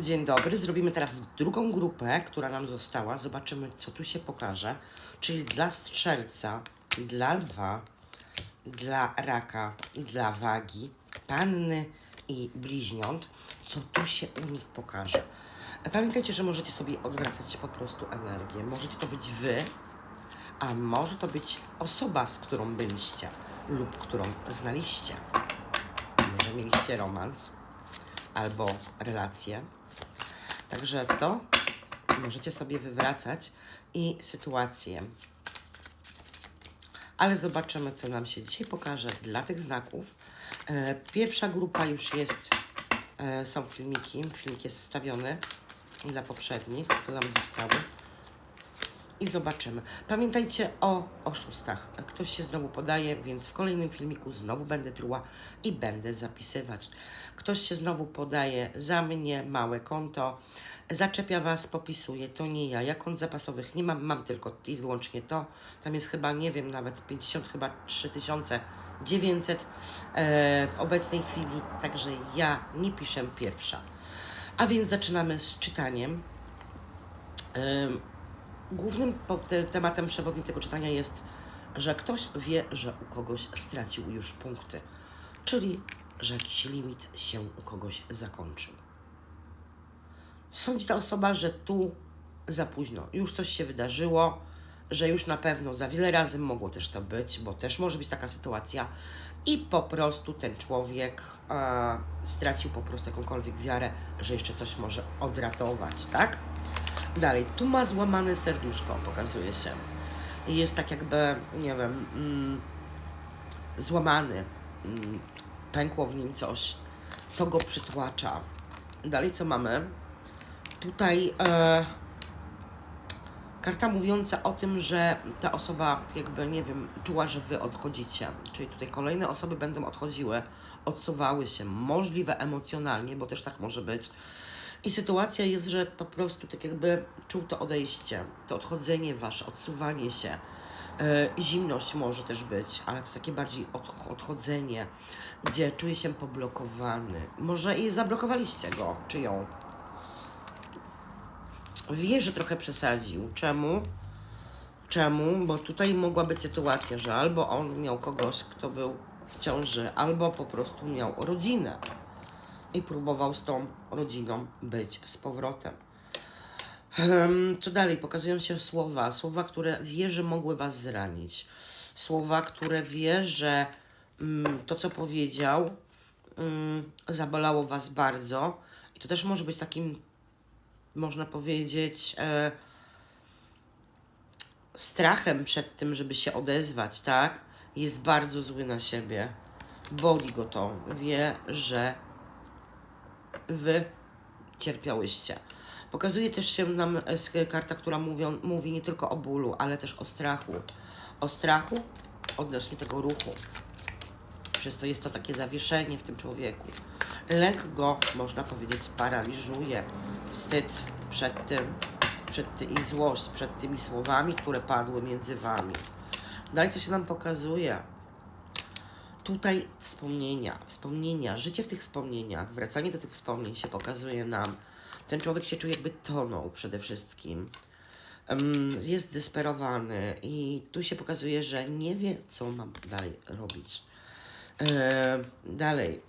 Dzień dobry. Zrobimy teraz drugą grupę, która nam została. Zobaczymy, co tu się pokaże. Czyli dla strzelca, dla lwa, dla raka, dla wagi, panny i bliźniąt, co tu się u nich pokaże. Pamiętajcie, że możecie sobie odwracać po prostu energię. Możecie to być wy, a może to być osoba, z którą byliście lub którą znaliście. Może mieliście romans albo relacje. Także to możecie sobie wywracać i sytuację. Ale zobaczymy, co nam się dzisiaj pokaże dla tych znaków. E, Pierwsza grupa już jest, e, są filmiki, filmik jest wstawiony dla poprzednich, co nam zostały. I zobaczymy. Pamiętajcie o oszustach. Ktoś się znowu podaje, więc w kolejnym filmiku znowu będę truła i będę zapisywać. Ktoś się znowu podaje za mnie, małe konto, zaczepia Was, popisuje, to nie ja. Ja kont zapasowych nie mam, mam tylko i wyłącznie to. Tam jest chyba, nie wiem, nawet 50, chyba 3900 e, w obecnej chwili, także ja nie piszę pierwsza. A więc zaczynamy z czytaniem. Głównym tematem przewodnim tego czytania jest, że ktoś wie, że u kogoś stracił już punkty, czyli że jakiś limit się u kogoś zakończył. Sądzi ta osoba, że tu za późno, już coś się wydarzyło, że już na pewno za wiele razy mogło też to być, bo też może być taka sytuacja i po prostu ten człowiek e, stracił po prostu jakąkolwiek wiarę, że jeszcze coś może odratować, tak? Dalej, tu ma złamane serduszko, pokazuje się. Jest tak jakby, nie wiem, mm, złamany, mm, pękło w nim coś, to go przytłacza. Dalej, co mamy? Tutaj e, karta mówiąca o tym, że ta osoba jakby, nie wiem, czuła, że wy odchodzicie. Czyli tutaj kolejne osoby będą odchodziły, odsuwały się, możliwe emocjonalnie, bo też tak może być. I sytuacja jest, że po prostu tak jakby czuł to odejście, to odchodzenie wasze, odsuwanie się. E, zimność może też być, ale to takie bardziej od, odchodzenie, gdzie czuje się poblokowany. Może i zablokowaliście go, czy ją. Wie, że trochę przesadził. Czemu? Czemu? Bo tutaj mogła być sytuacja, że albo on miał kogoś, kto był w ciąży, albo po prostu miał rodzinę i próbował z tą rodziną być z powrotem. Em, Co dalej? Pokazują się słowa. Słowa, które wie, że mogły was zranić. Słowa, które wie, że mm, to, co powiedział, mm, zabolało was bardzo. I to też może być takim, można powiedzieć, e, strachem przed tym, żeby się odezwać, tak? Jest bardzo zły na siebie. Boli go to. Wie, że wy cierpiałyście. Pokazuje też się nam e, sk- karta, która mówią, mówi nie tylko o bólu, ale też o strachu. O strachu odnośnie tego ruchu. Przez to jest to takie zawieszenie w tym człowieku. Lęk go, można powiedzieć, paraliżuje. Wstyd przed tym, przed ty, i złość przed tymi słowami, które padły między wami. Dalej to się nam pokazuje tutaj wspomnienia, wspomnienia, życie w tych wspomnieniach, wracanie do tych wspomnień się pokazuje nam. Ten człowiek się czuje jakby tonął przede wszystkim. Jest zdesperowany i tu się pokazuje, że nie wie, co ma dalej robić. E, dalej,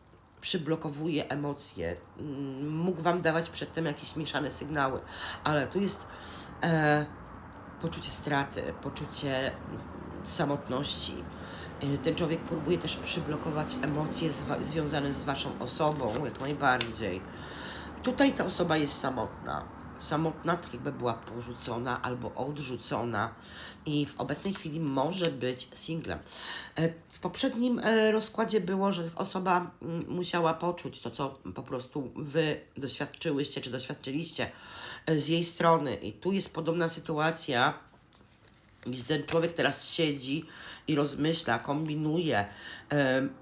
przyblokowuje emocje. Mm, Mógł Wam dawać przedtem jakieś mieszane sygnały, ale tu jest e, poczucie straty, poczucie samotności. Y, Ten człowiek próbuje też przyblokować emocje związane z Waszą osobą, jak najbardziej. Tutaj ta osoba jest samotna. Samotna, tak jakby była porzucona albo odrzucona i w obecnej chwili może być singlem. E, W poprzednim e, rozkładzie było, że osoba mm, musiała poczuć to, co po prostu Wy doświadczyłyście czy doświadczyliście z jej strony. I tu jest podobna sytuacja, gdzie ten człowiek teraz siedzi i rozmyśla, kombinuje,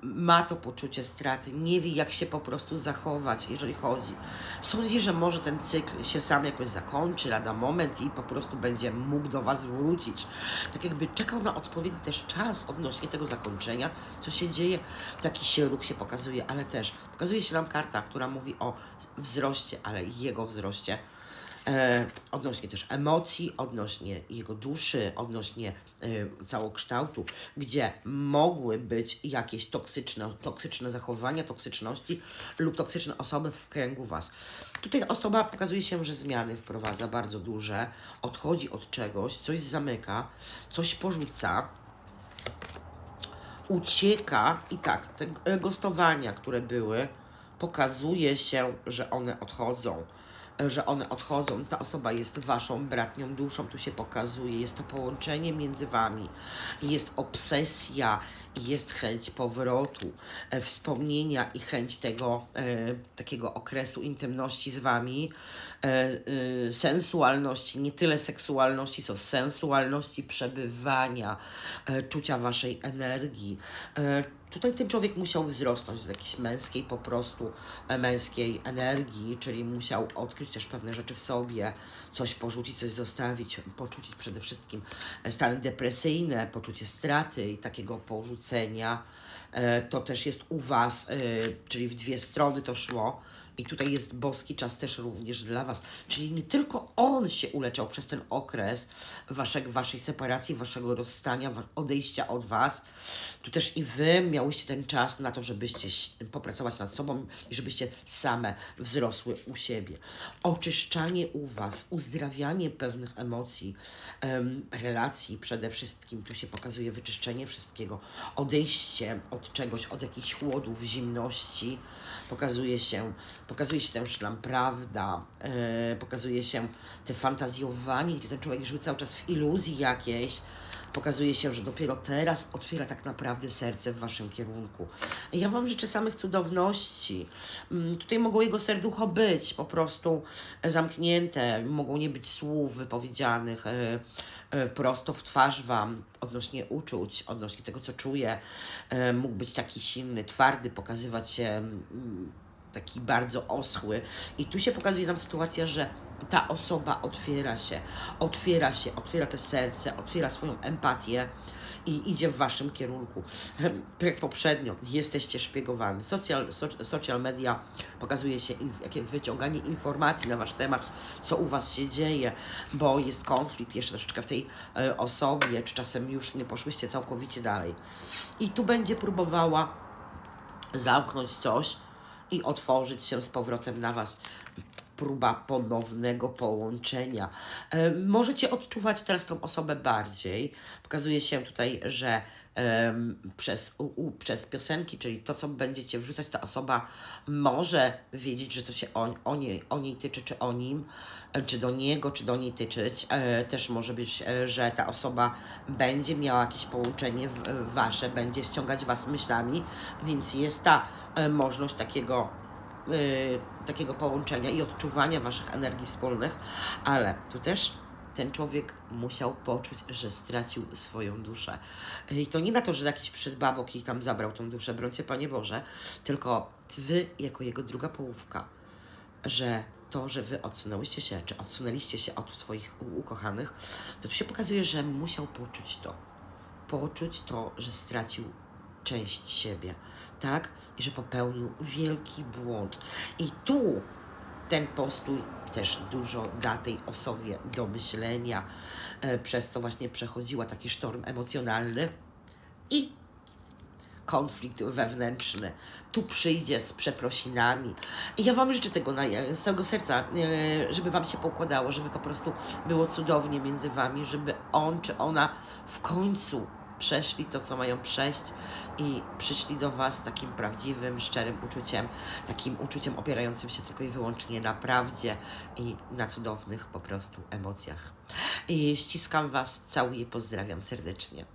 ma to poczucie straty, nie wie jak się po prostu zachować, jeżeli chodzi. Sądzi, że może ten cykl się sam jakoś zakończy lada moment i po prostu będzie mógł do Was wrócić. Tak jakby czekał na odpowiedni też czas odnośnie tego zakończenia, co się dzieje, taki się ruch się pokazuje, ale też pokazuje się nam karta, która mówi o wzroście, ale jego wzroście e, odnośnie też emocji, odnośnie jego duszy, odnośnie e, całokształtu, gdzie mogły być jakieś toksyczne, toksyczne zachowania, toksyczności lub toksyczne osoby w kręgu Was. Tutaj osoba pokazuje się, że zmiany wprowadza bardzo duże, odchodzi od czegoś, coś zamyka, coś porzuca, ucieka i tak, te e, gostowania, które były, pokazuje się, że one odchodzą. Że one odchodzą. Ta osoba jest waszą bratnią duszą, tu się pokazuje. Jest to połączenie między wami. Jest obsesja, jest chęć powrotu, e, wspomnienia i chęć tego e, takiego okresu intymności z wami, e, e, sensualności, nie tyle seksualności, co sensualności przebywania, e, czucia waszej energii. E, Tutaj ten człowiek musiał wzrosnąć do jakiejś męskiej po prostu, e, męskiej energii, czyli musiał odkryć też pewne rzeczy w sobie, coś porzucić, coś zostawić, poczuć przede wszystkim e, stany depresyjne, poczucie straty i takiego porzucenia. E, To też jest u Was, czyli w dwie strony to szło. I tutaj jest boski czas też również dla Was. Czyli nie tylko On się uleczał przez ten okres Waszej separacji, Waszego rozstania, odejścia od Was. Tu też i Wy miałyście ten czas na to, żebyście popracować nad sobą i żebyście same wzrosły u siebie. Oczyszczanie u Was, uzdrawianie pewnych emocji, em, relacji przede wszystkim. Tu się pokazuje wyczyszczenie wszystkiego, odejście od czegoś, od jakichś chłodów, zimności. Pokazuje się, pokazuje się też nam prawda, e, pokazuje się te fantazjowanie, gdzie ten człowiek żył cały czas w iluzji jakiejś. Pokazuje się, że dopiero teraz otwiera tak naprawdę serce w Waszym kierunku. Ja Wam życzę samych cudowności. Mm, Tutaj mogą jego serducho być po prostu zamknięte, mogą nie być słów wypowiedzianych e, e, prosto w twarz Wam odnośnie uczuć, odnośnie tego, co czuje. E, Mógł być taki silny, twardy, pokazywać się mm, taki bardzo oschły. I tu się pokazuje nam sytuacja, że ta osoba otwiera się, otwiera się, otwiera to serce, otwiera swoją empatię i idzie w waszym kierunku. Jak poprzednio, jesteście szpiegowani. Social, so- social media pokazuje się inf- jakie wyciąganie informacji na wasz temat, co u was się dzieje, bo jest konflikt jeszcze troszeczkę w tej e, osobie, czy czasem już nie poszłyście całkowicie dalej. I tu będzie próbowała zamknąć coś i otworzyć się z powrotem na Was. Próba ponownego połączenia. E, możecie odczuwać teraz tą osobę bardziej. Pokazuje się tutaj, że przez, u, u, przez piosenki, czyli to, co będziecie wrzucać, ta osoba może wiedzieć, że to się o, o, niej, o niej tyczy, czy o nim, e, czy do niego, czy do niej tyczyć. E, też może być, że ta osoba będzie miała jakieś połączenie wasze, będzie ściągać was myślami, więc jest ta możliwość takiego takiego połączenia i odczuwania waszych energii wspólnych, ale tu też ten człowiek musiał poczuć, że stracił swoją duszę. I to nie na to, że jakiś przedbabok jej tam zabrał tą duszę, brońcie Panie Boże, tylko wy jako jego druga połówka, że to, że wy odsunęłyście się, czy odsunęliście się od swoich ukochanych, to tu się pokazuje, że musiał poczuć to. Poczuć to, że stracił część siebie, tak? I że popełnił wielki błąd. I tu ten postój też dużo da tej osobie do myślenia, e, przez co właśnie przechodziła taki sztorm emocjonalny i konflikt wewnętrzny. Tu przyjdzie z przeprosinami. I ja Wam życzę tego z całego serca, e, żeby Wam się poukładało, żeby po prostu było cudownie między Wami, żeby on czy ona w końcu przeszli to, co mają przejść i przyszli do Was z takim prawdziwym, szczerym uczuciem, takim uczuciem opierającym się tylko i wyłącznie na prawdzie i na cudownych po prostu emocjach. I ściskam Was, całuję, pozdrawiam serdecznie.